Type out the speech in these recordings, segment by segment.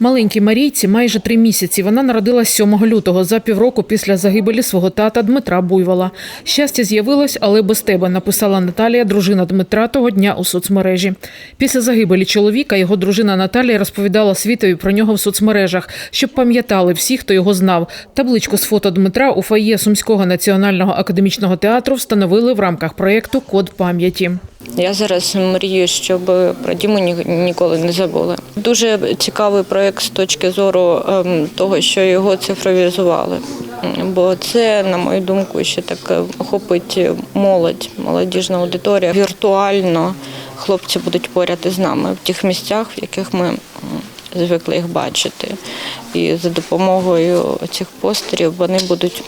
Маленькій Марійці майже три місяці. Вона народилась 7 лютого за півроку після загибелі свого тата Дмитра Буйвола. Щастя з'явилось, але без тебе, написала Наталія, дружина Дмитра того дня у соцмережі. Після загибелі чоловіка його дружина Наталія розповідала світові про нього в соцмережах, щоб пам'ятали всі, хто його знав. Табличку з фото Дмитра у фоє Сумського національного академічного театру встановили в рамках проєкту Код пам'яті. Я зараз мрію, щоб про Діму ні- ніколи не забули. Дуже цікавий проєкт з точки зору ем, того, що його цифровізували. Бо це, на мою думку, ще так е, охопить молодь, молодіжна аудиторія. Віртуально хлопці будуть поряд із нами в тих місцях, в яких ми звикли їх бачити. І за допомогою цих постерів вони будуть,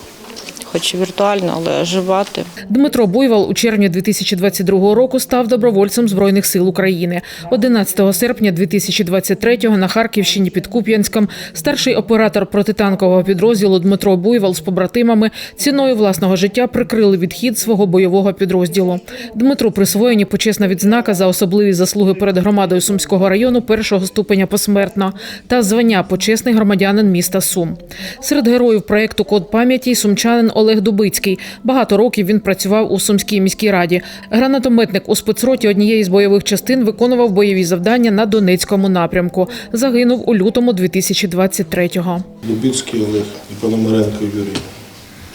хоч і віртуально, але оживати. Дмитро Буйвол у червні 2022 року став добровольцем Збройних сил України. 11 серпня 2023-го на Харківщині під Куп'янськом старший оператор протитанкового підрозділу Дмитро Буйвол з побратимами ціною власного життя прикрили відхід свого бойового підрозділу. Дмитру присвоєні почесна відзнака за особливі заслуги перед громадою Сумського району першого ступеня посмертно та звання почесний громадянин міста Сум. Серед героїв проєкту Код пам'яті сумчанин Олег Дубицький. Багато років він працював у Сумській міській раді. Гранатометник у спецроті однієї з бойових частин виконував бойові завдання на Донецькому напрямку. Загинув у лютому 2023-го. Дубицький Олег і Пономаренко Юрій.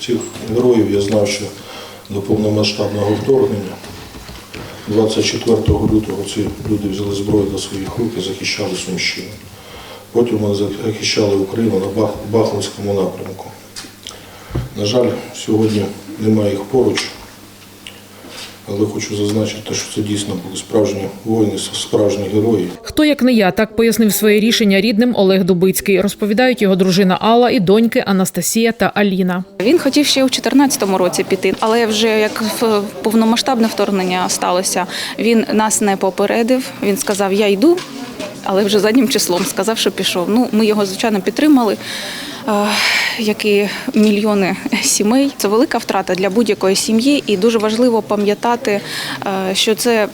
Цих героїв я знав ще до повномасштабного вторгнення. 24 лютого ці люди взяли зброю до своїх рук і захищали Сумщину. Потім вони захищали Україну на Бахмутському напрямку. На жаль, сьогодні немає їх поруч, але хочу зазначити, що це дійсно були справжні воїни, справжні герої. Хто як не я, так пояснив своє рішення рідним Олег Дубицький. Розповідають його дружина Алла і доньки Анастасія та Аліна. Він хотів ще у 2014 році піти, але вже як в- повномасштабне вторгнення сталося, він нас не попередив. Він сказав: Я йду, але вже заднім числом сказав, що пішов. Ну, ми його звичайно підтримали. Як і мільйони сімей, це велика втрата для будь-якої сім'ї, і дуже важливо пам'ятати, що це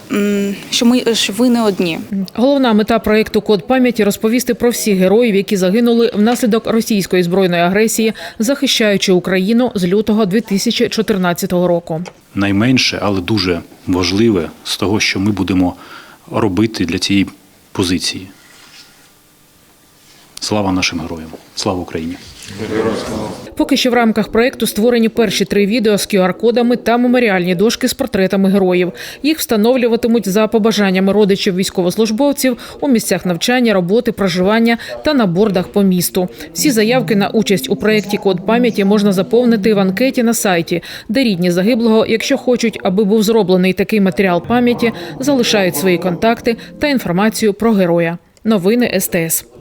що ми що ви не одні. Головна мета проєкту Код пам'яті розповісти про всіх героїв, які загинули внаслідок російської збройної агресії, захищаючи Україну з лютого 2014 року. найменше, але дуже важливе з того, що ми будемо робити для цієї позиції. Слава нашим героям! Слава Україні! Поки що в рамках проєкту створені перші три відео з QR-кодами та меморіальні дошки з портретами героїв. Їх встановлюватимуть за побажаннями родичів військовослужбовців у місцях навчання, роботи, проживання та на бордах по місту. Всі заявки на участь у проєкті Код пам'яті можна заповнити в анкеті на сайті, де рідні загиблого, якщо хочуть, аби був зроблений такий матеріал пам'яті, залишають свої контакти та інформацію про героя. Новини СТС.